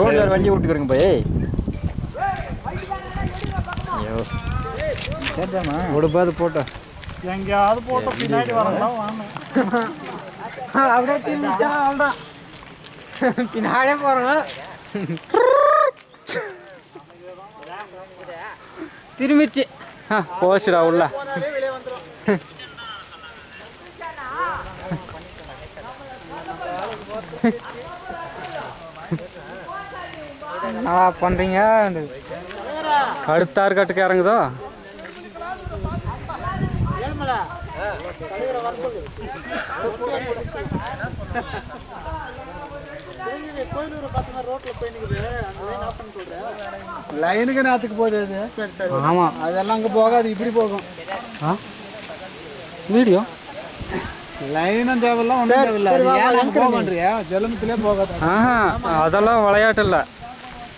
ரோட்ல வண்டி விட்டுக்கிறேங்க போய். ஐயோ. சரிதாம்மா விடுப்பாது போட்டோம் எங்கேயாவது போட்டு பின்னாடி வரலாம் வாங்க. அப்படியே திரும்பிச்சா அவ்வளோதான் பின்னாடியே போகிறோம் திரும்பிச்சு போச்சுடா உள்ள. என்ன பண்ணுறீங்க அடுத்த ஆறுகாட்டுக்கு இறங்குதோ? லைனுக்கு நேரத்துக்கு போகுது அது? ஆமாம் அதெல்லாம் அங்கே போகாது இப்படி போகும். ஆ? வீடியோ? லைனும் தேவையில்ல ஒன்றும் தேவையில்ல. ஏன் போக மாட்டியா ஜலமத்திலே போகாது. ஆஹா அதெல்லாம் விளையாட்டு இல்லை.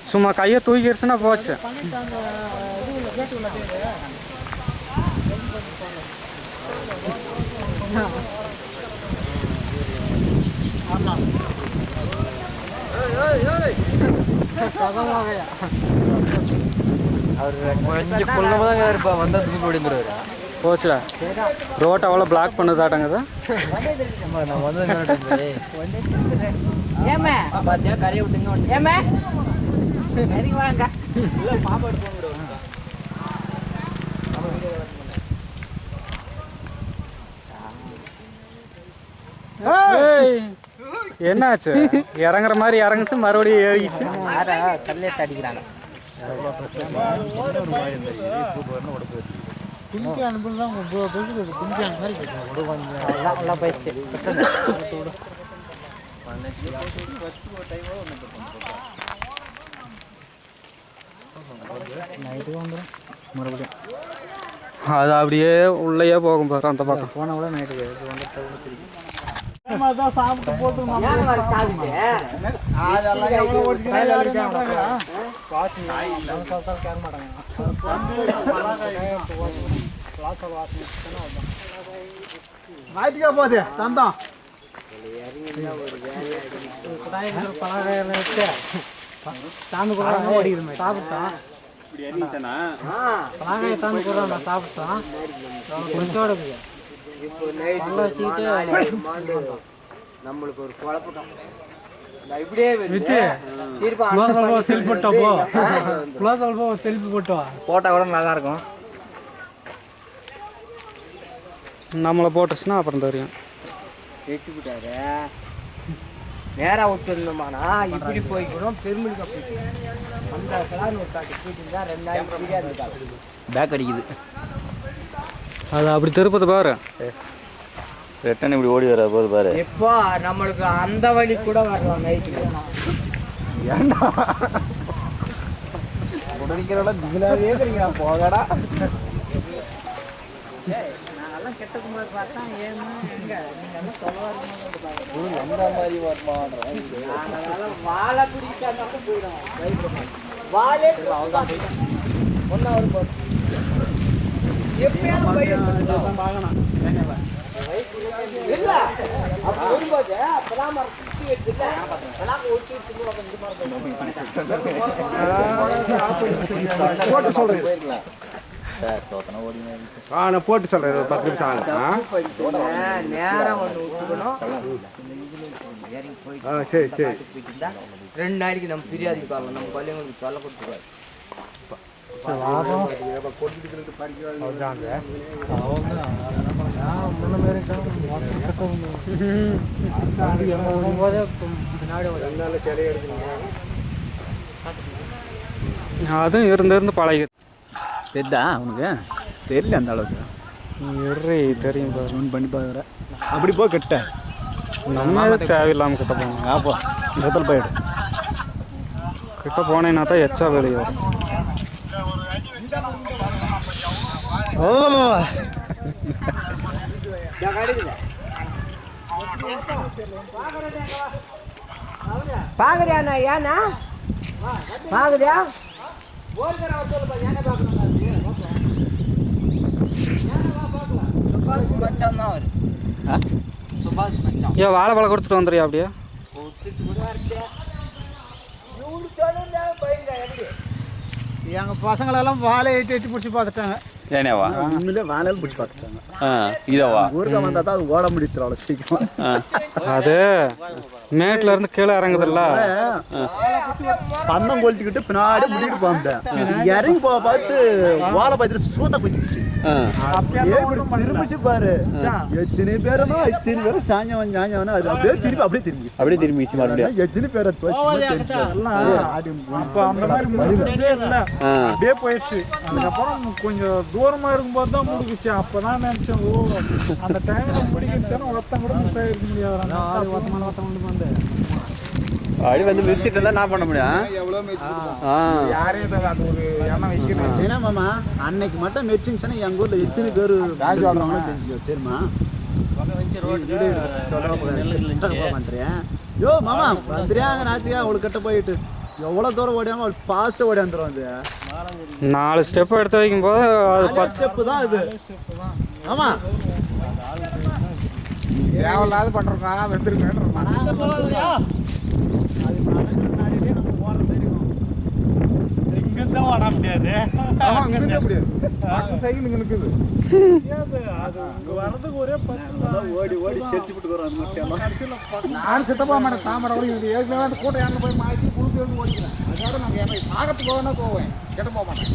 சும்மா கையை தூக்கிடுச்சுன்னா போச்சு அவர் கொஞ்சம் குள்ளமாக தான் இருப்பா வந்தால் தூக்கி ஓடிந்துருவாரு போச்சுடா ரோட்டை அவ்வளோ பிளாக் பண்ணுதாட்டங்குது நம்ம வந்து பார்த்தியா கரையை விட்டுங்க ஏமா வாங்க. ஏய், என்னாச்சு? இறங்குற மாதிரி இறங்குச்சு மறுபடியும் ஏறிச்சு யாரா கல்லே அடிக்கிறாங்க குளிக்க அனுப்பலாம் அந்த மாதிரி எல்லாம் போயிடுச்சு. நைட்டுக்கு வந்துடும் மறுபடியும் அது அப்படியே உள்ளேயே போகும் பாரு அந்த பக்கம். போன விட நைட்டுக்கு தான் சாப்பிட்டு? போட்டு அதெல்லாம் எவ்வளோ ஓடிச்சுன்னா சாமி கூட ஓடிக்கிறோம் சாப்பிட்டோம் பலாகாய நான் சாப்பிட்டோம் கொஞ்சோட நல்லா வச்சுக்கிட்டு நம்மளுக்கு ஒரு குழப்பம். நான் இப்படியே செல்ஃபி போட்டோ போ செல்ஃபி போட்டோ போட்டா கூட நல்லா இருக்கும் நம்மளை போட்டுச்சுன்னா அப்புறம் தெரியும். விட்டாரு நேரா விட்டு வந்தோமானா இப்படி போய்க்கணும் பெருமளுக்கு அப்படி அந்த ஒரு காட்டு போயிட்டு ஃப்ரீயாக பேக் அடிக்குது. அது அப்படி திருப்பது பாரு. ரிட்டன் இப்படி ஓடி வர போது பாரு. எப்போ நம்மளுக்கு அந்த வழி கூட வரலாம் நைட்டுக்கு போகடா. அதனால வாழை பிடிக்காம போயிடும். வாழே ஒன்னா ஒரு எப்பயாவது போயிடும் இல்ல அப்ப வரும்போது அப்பதான் போட்டு சொல்றேன் ஆ நான் போட்டு சொல்றேன் ஒரு பத்து நிமிஷம் ஆகும் ஆ? நேரம் ஒன்று விட்டுக்கணும் ஆ சரி சரி. ரெண்டு நாளைக்கு நம்ம ஃப்ரீயாக இருந்துப்பாங்க நம்ம பள்ளிங்களுக்கு தொல்லை கொடுத்துருவாரு அதுவும் இருந்து இருந்து பழகி தெரிதா உனக்கு? தெரியல அந்த அளவுக்கு. இறி தெரியும் பாரு. ஃபோன் பண்ணி பார்க்குற அப்படி போ கிட்ட. நம்ம எதுக்கு தேவையில்லாம கிட்ட போகணும்? ஆப்போ இடத்துல போயிடு கிட்ட போனேன்னா தான் எச்சா வெளியே வரும். பாக்குறியா சுபாஷ் மச்சான் தான் அவரு சுபாஷ் மச்சான் ஏன் வாழைப்பழம் கொடுத்துட்டு வந்துடுறியா அப்படியே? எங்கள் பசங்களெல்லாம் வாழை ஏற்றி ஏற்றி பிடிச்சி பார்த்துட்டாங்க. ஏனேவா உண்மையிலே வேலையில் பிடிச்சி பார்த்துட்டாங்க. இதவா ஊருக்கு வந்தால் தான் அது ஓட முடியுது அவ்வளோ சீக்கிரம். அது மேட்ல இருந்து கீழே இறங்குதுல்ல? பந்தம் கொளுத்திக்கிட்டு பின்னாடி முடிக்கிட்டு போந்தேன் இறங்கி போக பார்த்து ஓலை பார்த்துட்டு சூத்த குத்திச்சு அப்படியே திரும்பிச்சு பாரு. எத்தனை பேர் தான் எத்தனை பேரும் சாஞ்சவன் சாஞ்சவன் அது அப்படியே திருப்பி அப்படியே திரும்பி அப்படியே திரும்பி மறுபடியும். எத்தனை பேரை அப்போ அந்த மாதிரி இல்லை. அப்படியே போயிடுச்சு. அதுக்கப்புறம் கொஞ்சம் தூரமா இருக்கும்போது தான் முடிக்குச்சு அப்பதான் நினைச்சேன் ஓ அந்த டைம்ல முடிக்கிடுச்சுன்னா ஒருத்தன் கூட மிஸ் ஆகிருக்க முடியாது ஒருத்தமான ஒருத்தன் கொண்டு அப்படி வந்து மிதிச்சிட்டு இருந்தா என்ன பண்ண முடியும் ஆ யாரையும் அது ஒரு எண்ணம் ஏன்னா மாமா அன்னைக்கு மட்டும் மெச்சின்ஸ்னா எங்க ஊர்ல எத்தனை பேர் தெரிஞ்சுக்கோ தெரியுமா? பண்றேன் யோ மாமா வந்துறியாங்க ராத்திரியா? அவளு கிட்ட போயிட்டு. எவ்வளவு தூரம் ஓடியாம அவள் ஃபாஸ்ட்டாக ஓடியாந்துரும் அது. நாலு ஸ்டெப் எடுத்து வைக்கும்போது அது பத்து ஸ்டெப்பு தான் இது ஆமா. தேவையில்லாத பண்றோம்னா வெந்திருக்கேன் இங்கதான் வர முடியாது. சைக்கிள் அது இங்க வர்றதுக்கு ஒரே பத்து ஓடி ஓடி செரிச்சு விட்டு வரோம் அந்த நான் சித்தப்பா மாட்டேன் தாமரை கூட இது ஏற்கனவே அந்த கூட்டம் எண்ணெய் போய் மாற்றி குளித்து வந்து ஓடிக்கிறேன். அதோட நாங்கள் என்னை சாகத்துக்கு போவேன்னா போவேன். கிட்ட போக மாட்டேன்.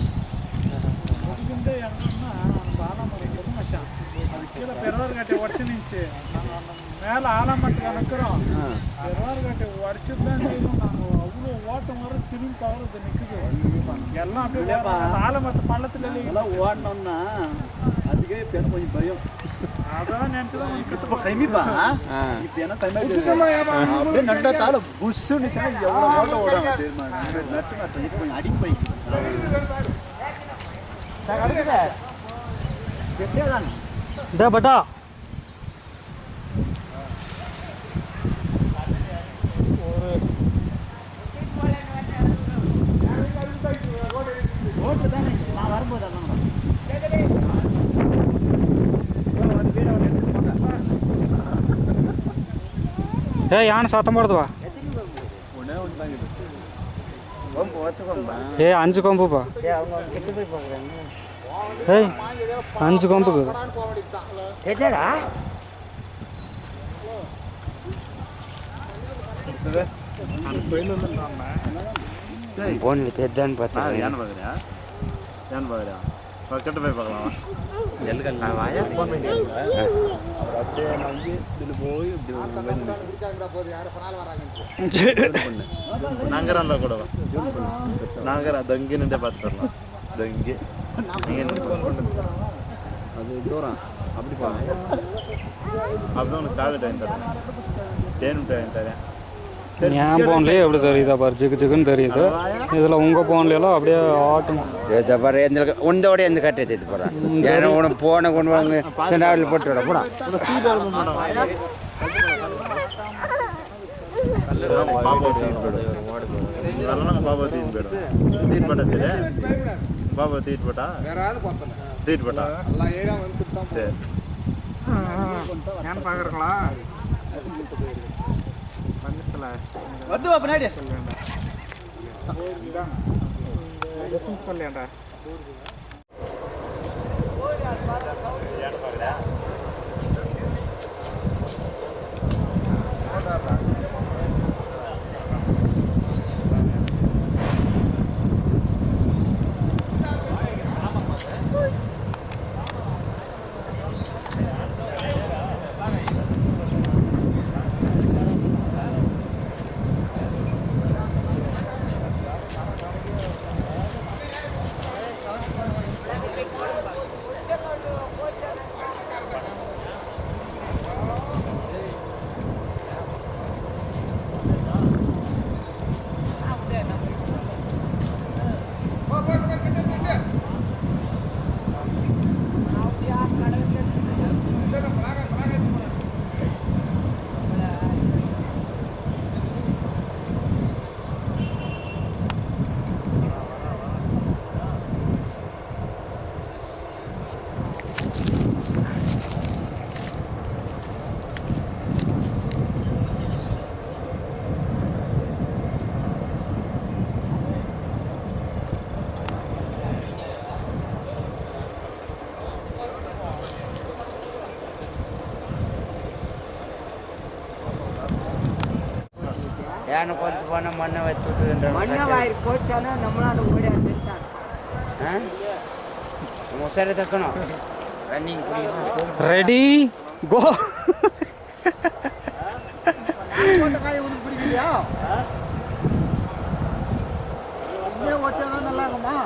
முடிக்கின்ற எண்ணம்னா ஆலாமரைக்கு மச்சான். அது கீழே பெருவார் கட்டை உடச்சு நின்ச்சு நாங்கள் அந்த மேலே ஆலாமரத்துக்கு நிற்கிறோம் பெருவார் கட்டை உடச்சிட்டு தான் நாங்கள் ஓட்டம் வர திரும்பி பவரது நிற்குது எல்லாம் அப்படியே ஆலமரத்து பள்ளத்துல அதெல்லாம் ஓடணும்னா அதுக்கே இப்போ எனக்கு கொஞ்சம் பயம். அதான் நினச்சி தான் இப்போ கைமிப்பா இப்போ என்ன கைமா அப்படியே நட்டா தால புஷ்ஷுன்னு எவ்வளோ ஓட்ட ஓடாங்க தெரியுமா? நட்டு நட்டு கொஞ்சம் அடி இதா பட்டா. ஏய் யானை சத்தம் போடுதுவா கொம்பு ஒத்து கொம்பா ஏய் அஞ்சு கொம்புப்பா ஏ அவங்க கிட்ட போய் பார்க்குறாங்க ஏய் அஞ்சு கொம்புக்கு தெரியாடா போனில் தெரிதான்னு பார்த்தா ஏன் பார்க்குறியா ஏன் பார்க்குறியா கிட்ட போய் பார்க்கலாம் அப்படியே வந்து இதில் போய் இப்படி நாங்கள் இருந்தால் கூட நாங்கள் தங்கி நின்றே வரலாம் தங்கி அது தூரம் அப்படி போகலாம் அப்படிதான் உனக்கு சாகு டைம் தரேன். தேன் டைம் தரேன். என் போன்லயே எப்படி தெரியுதா பாரு? ஜிகு ஜிகுன்னு தெரியுது. இதுல உங்க போன்லாம் அப்படியே ஆட்டணும். பாரு எந்த உண்டோட எந்த கட்டை தேத்து போகிறான் ஏன்னா உனக்கு போன கொண்டு வாங்க சென்டாவில் போட்டு விட போடா. பாபா போயிடும் வரலாம் பாபா தீன் போயிடும் தீன் போட்டா சரி. பாபா தீட் போட்டா தீட் போட்டா சரி ஏன்னு பார்க்குறீங்களா வந்துச்சுல வந்து பின்னாடி. சொல்லேன்டா யானை பார்த்து போனால் மண்ணை வச்சு விட்டுன்ற மண்ணை வாயிறு போச்சானா நம்மளால ஓடியாது உசரை தக்கணும். ரன்னிங் குடிக்கணும் ரெடி கோ போட்ட காய் உனக்கு பிடிக்கலையா இங்கே ஓட்டியாதான் நல்லா இருக்குமா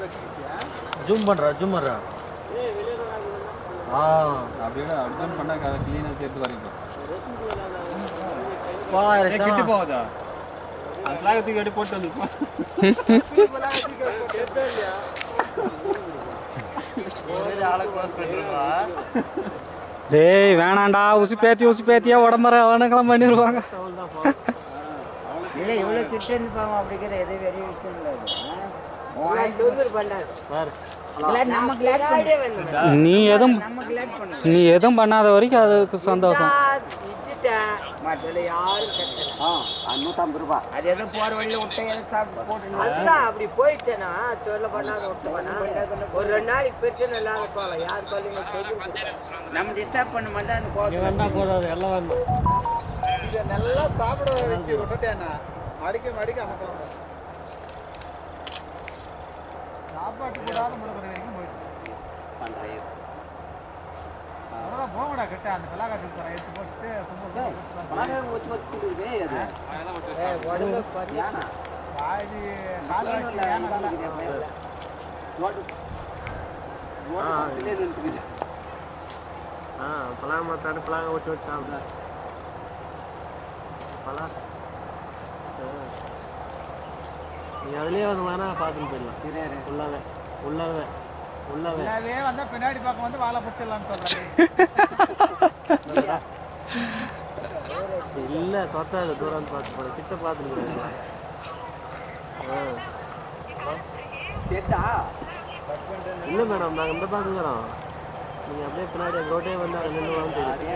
வச்சுக்கிட்டியா ஜூம் பண்ணுறா ஜூம் பண்ணுறா ஆ. அப்படியே அப்படிதான் பண்ணா க்ளீனாக சேர்த்து வரைக்கும் கிட்ட போகுதா அந்த போட்டு வந்துருப்போம் டேய் வேணாண்டா. உசு பேத்தி உசு பேத்தியா உடம்புற அவனுக்கெல்லாம் பண்ணிடுவாங்க. இல்லை இவ்வளோ கிட்ட இருந்து பாவம் அப்படிங்கிற எது பெரிய விஷயம் இல்லை நீ எதுவும் நீ எதுவும் பண்ணாத வரைக்கும் அதுக்கு சந்தோஷம். மற்றல யாரும் கட்டல நூற்றம்பது ரூபா. அது எதோ போகிற வழியில் விட்ட எதோ சாப்பிட்டு போட்டு அதுதான் அப்படி போயிடுச்சேனா சொல்ல பண்ணாத விட்டுவானா ஒரு ரெண்டு நாளைக்கு பிரச்சனை இல்லாத யார் நம்ம டிஸ்டர்ப் பண்ண மாதிரி தான் அந்த கோவத்தில் போதாது எல்லாம் வேணும் இதை நல்லா சாப்பிட வச்சு விட்டுட்டேன்னா மடிக்க மடிக்க அமக்கலாம் சாப்பாட்டு கூடாத முடுக்கிற வரைக்கும் போயிடுச்சு. அதெல்லாம் போங்கடா கிட்ட. அந்த கலாக்கா தூக்குறேன் எடுத்து போட்டு உடம்பு பாத்தியா பாதி கால் வச்சு ஏன்னா ஆ பலாங்க மாத்தாடு பலாங்க வச்சு வச்சு சாப்பிட பலா. நீ அதுலேயே வந்து வேணா பார்த்துட்டு போயிடலாம். உள்ளாவே உள்ளாவே. உள்ளாவே. எல்லாவே வந்தா பின்னாடி பக்கம் வந்து வாழை பிடிச்சிடலாம்னு சொல்றேன் இல்லை தொத்தாது தூரம் பார்த்து போட. கிட்ட பார்த்துட்டு ஆ. இல்லை மேடம் நாங்கள் இந்த பார்த்துக்கிறோம் நீங்கள் அப்படியே பின்னாடி ரோட்டே வந்து அங்கே நின்று வாங்க தெரியும்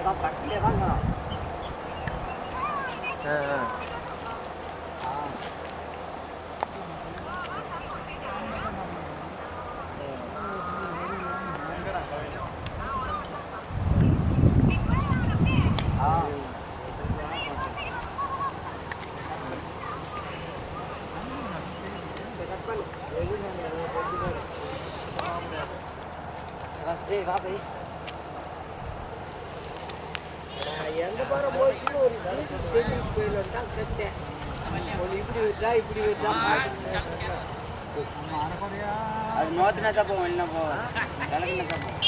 ஆ ஆ. போய் எந்த பாரு போயிட்டு ஒரு செஞ்சு போயிடலாம் தான் கட்டேன். ஒரு இப்படி விட்டா இப்படி விட்டா அது நோத்தினா தான் போவோம் இல்லைன்னா போவோம் கலக்கினா தான் போவோம்.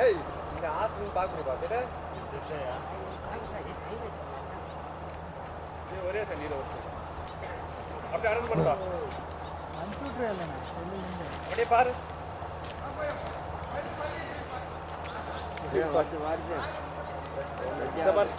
ஏய் இந்த ஹாஸ்டல் பார்க்கணும் பார்த்துட்டு ஒரே சண்டியில் ஒரு அப்படியே அரேஞ்ச் பண்ணுறா அப்படியே பாரு. இந்த பாரு.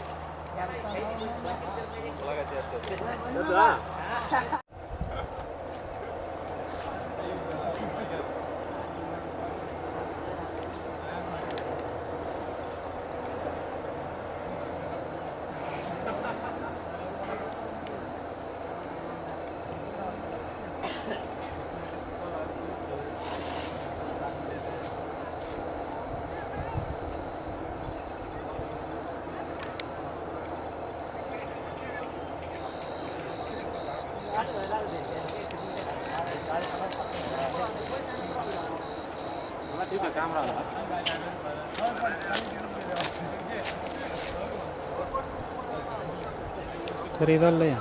தெரியுதா இல்லையா?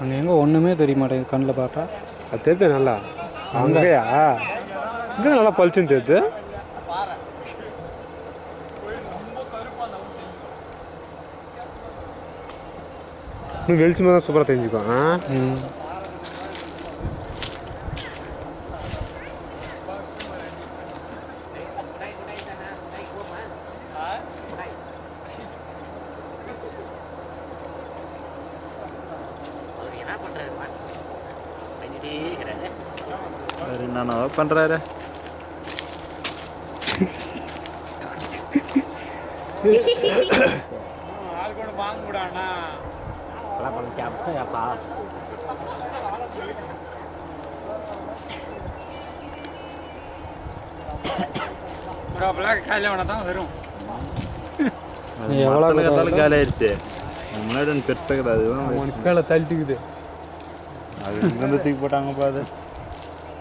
அங்கே எங்கே ஒன்றுமே தெரிய மாட்டேங்குது கண்ணில் பார்த்தா. அது தெரியுது நல்லா. அங்கேயா? இங்கே நல்லா பளிச்சுன்னு தெரியுது. இன்னும் வெளிச்சமாக தான் சூப்பராக தெரிஞ்சுக்கும் ஆ பண்ணுறாரு மேலே தூக்கி போட்டாங்கப்பா அது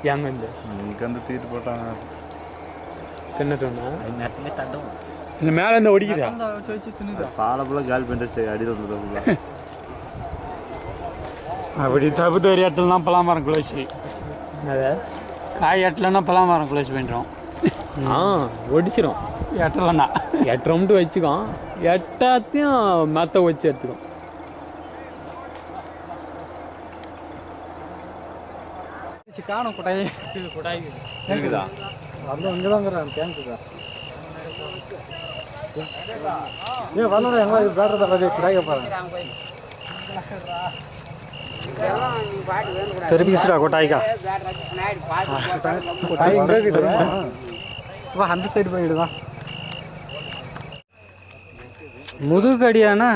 ஏங்க இந்த இந்த மேலே இருந்து ஒடிக்குதா பாலப்புல காலி பண்ணிட்டு அடியில் அப்படி தப்பு தெரிய இடத்துல தான் பலாமரம் குளிச்சு அதை காய் எட்டலைன்னா பலாமரம் குளிச்சு பண்ணிட்டோம் ஆ ஒடிச்சிரும். எட்டலைன்னா. எட்டு ரவுண்டு வச்சுக்கோம். எட்டாத்தையும் மற்ற வச்சு எடுத்துக்கும். காணும் குட்டாய் குட்டாய் இருக்குதா? வரல இங்கே தாங்கிறான் தேங்க்ஸுக்கா ஏன் வரல எங்களை பேட்டர் கிடைக்க பாருங்க தெரிவிச்சுடா கொட்டாய்க்கா வா அந்த சைடு போயிடுதான் முதுகு அடியானா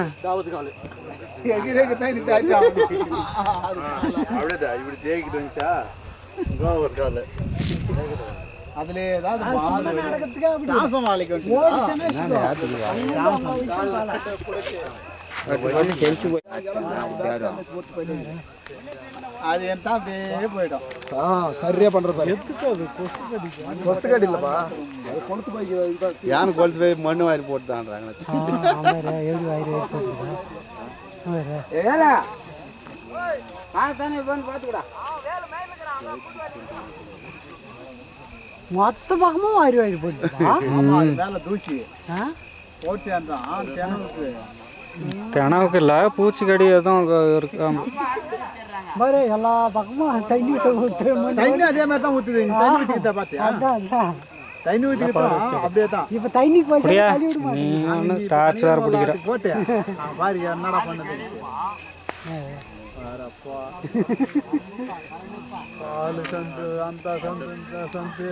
அதுல ஏதாவது சாசம் வாழைக்கு அது என் தான் அப்படியே போயிடும் ஆ சரியா பண்றது எதுக்கு அது கொசு கடி கொசு கடி இல்லப்பா அது கொளுத்து போய் யானை கொளுத்து போய் மண்ணு வாரி போட்டுதான்றாங்க ஏல மொத்த பக்கமும் வாரி வாரி போட்டு மேல தூசி போட்டு அந்த ஆண் கிணறுக்கு கிணவுக்கு இல்லை பூச்சிக்கடி எதுவும் இருக்காம பாரு எல்லா பக்கமும் தண்ணி தண்ணி அதே மாதிரி தான் நீ தண்ணி ஊற்றிக்கிட்ட பாத்தியா? தண்ணி ஊற்றிக்கிட்டா அப்படியே தான். இப்ப தண்ணி போய் நீ ஒன்று டார்ச் வேறு பிடிக்கிற. போட்டு. ஆ, பாரு என்னடா பண்ணுது? சந்து அந்த சந்து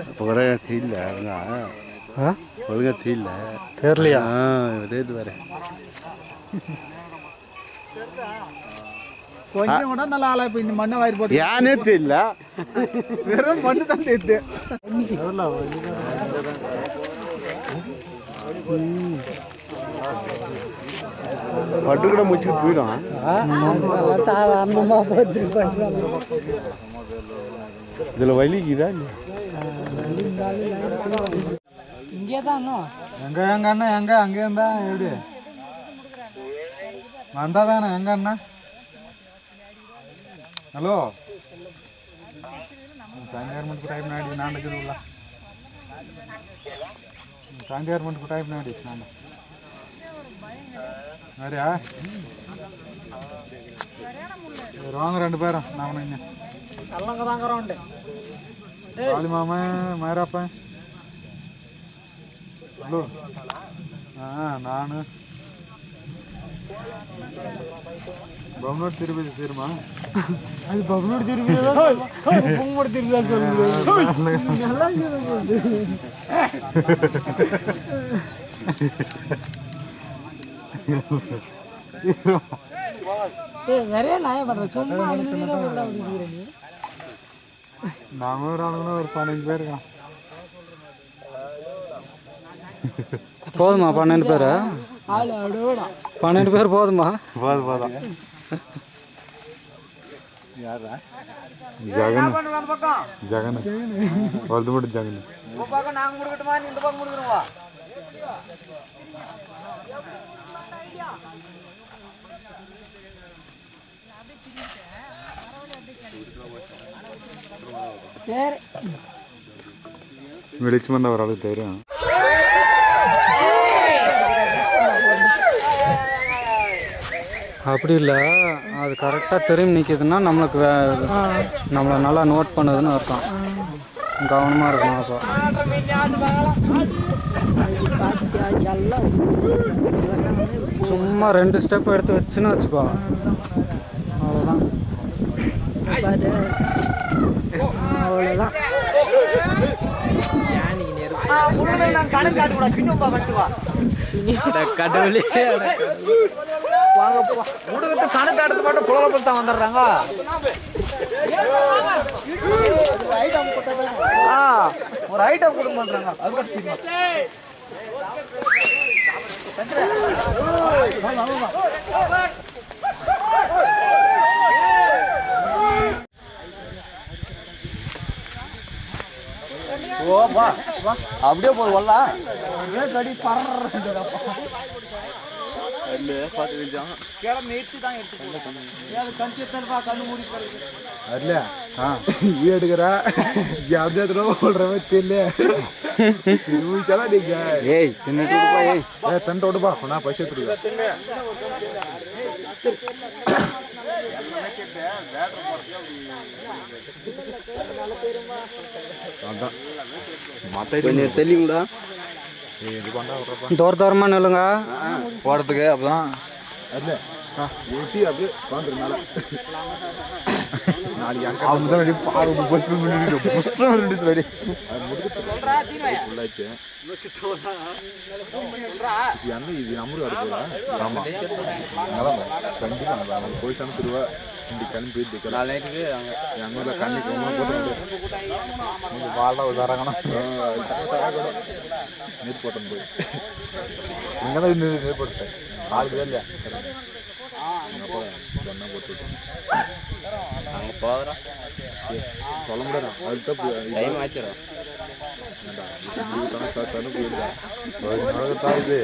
கொஞ்சம் கூட நல்லா ஆளா இப்ப இந்த மண்ணை வாரி போட்டு யானே தெரியல. வெறும் மண்ணு தான் தெரியுது. பட்டு கூட முடிச்சுட்டு போயிடும். சாதாரணமா போட்டு பண்றாங்க இதுல வலிக்குதா இங்கே தான் எங்க அண்ணா எங்க? அங்கே இருந்தா எப்படி? வந்தா தானே எங்க அண்ணா? ஹலோ? சாயங்காலம் மட்டும் டைம் நாடி நாண்டுக்குது உள்ள. சாயங்காலம் மட்டும் டைம் நாடி நான். வேறையா சரி, வாங்க ரெண்டு பேரும். நாம இங்க கல்லங்க தாங்கிறோம் காளி மாமன் மாயராப்பன். ஹலோ. ஆ நான். பவுனோடு திருப்பதி தீருமா அது பகுனோடு திரும்பி பொங்கோடு திரும்பி சொல்லுங்க நிறைய நியாயம் பண்ற சும்மா நாம ஒரு ஆளுங்கன்னா ஒரு பதினஞ்சு பேர் இருக்கான் போதுமா பன்னெண்டு பேர்? பன்னெண்டு பேர் போதுமா போதும் போதும் யாரா ஜெகன் பண்ணுங்க அந்த பக்கம் ஜெகன் வலது மட்டும் ஜெகன் உங்க பக்கம் நாங்க முடிக்கட்டுமா நீ இந்த பக்கம் முடிக்கிறோம் சரி வெளிச்சம் வந்தால் ஓரளவுக்கு தெரியும் அப்படி இல்லை. அது கரெக்டாக திரும்பி நிற்கிதுன்னா நம்மளுக்கு வே நம்மளை நல்லா நோட் பண்ணுதுன்னு அர்த்தம். கவனமாக இருக்கணும் அப்போ. சும்மா ரெண்டு ஸ்டெப் எடுத்து வச்சுன்னு வச்சுக்கோ. அவ்வளோதான் அவ்வளோதான் கடவுளே. வாங்க முடிவுக்கு முடுகத்து கணக்கு காட்டுறது மட்டும் புலகப்பல் தான் வந்துடுறாங்க. ஆ ஒரு ஐட்டம் கொடுக்க மாட்டாங்க அது கட்டிக்கணும் ஓ வா. வா அப்படியே போய் வரலாம் கடி பரப்பா எடுக்கிறா? எந்த இடத்துல சொல்ற மாதிரி தெரியல. ஏய் தின்னுட்டுப்பா ஏய். ஏ தண்டோடுப்பா நான் பைசா எடுத்துடுவேன் அதான். மத்த தள்ளி விடா தூர தூரமாக நில்லுங்க. போகிறதுக்கு அப்போதான் போய் சமைச்சிருவா. இப்படி கிளம்பி போயிட்டு நாளைக்கு எங்கள் ஊரில் கண்ணுக்கு போட்டு வாழ்லாம் உதாரணம். நீர் போட்டோம் போய். இங்கே தான் நீர் நீர் போட்டேன் ஆள் பேர் இல்லையா? போட்டு அங்கே போகிறோம் சொல்ல முடியாது? அதுக்கு தான் டைம் ஆச்சிடும் போயிடுதா தாயுது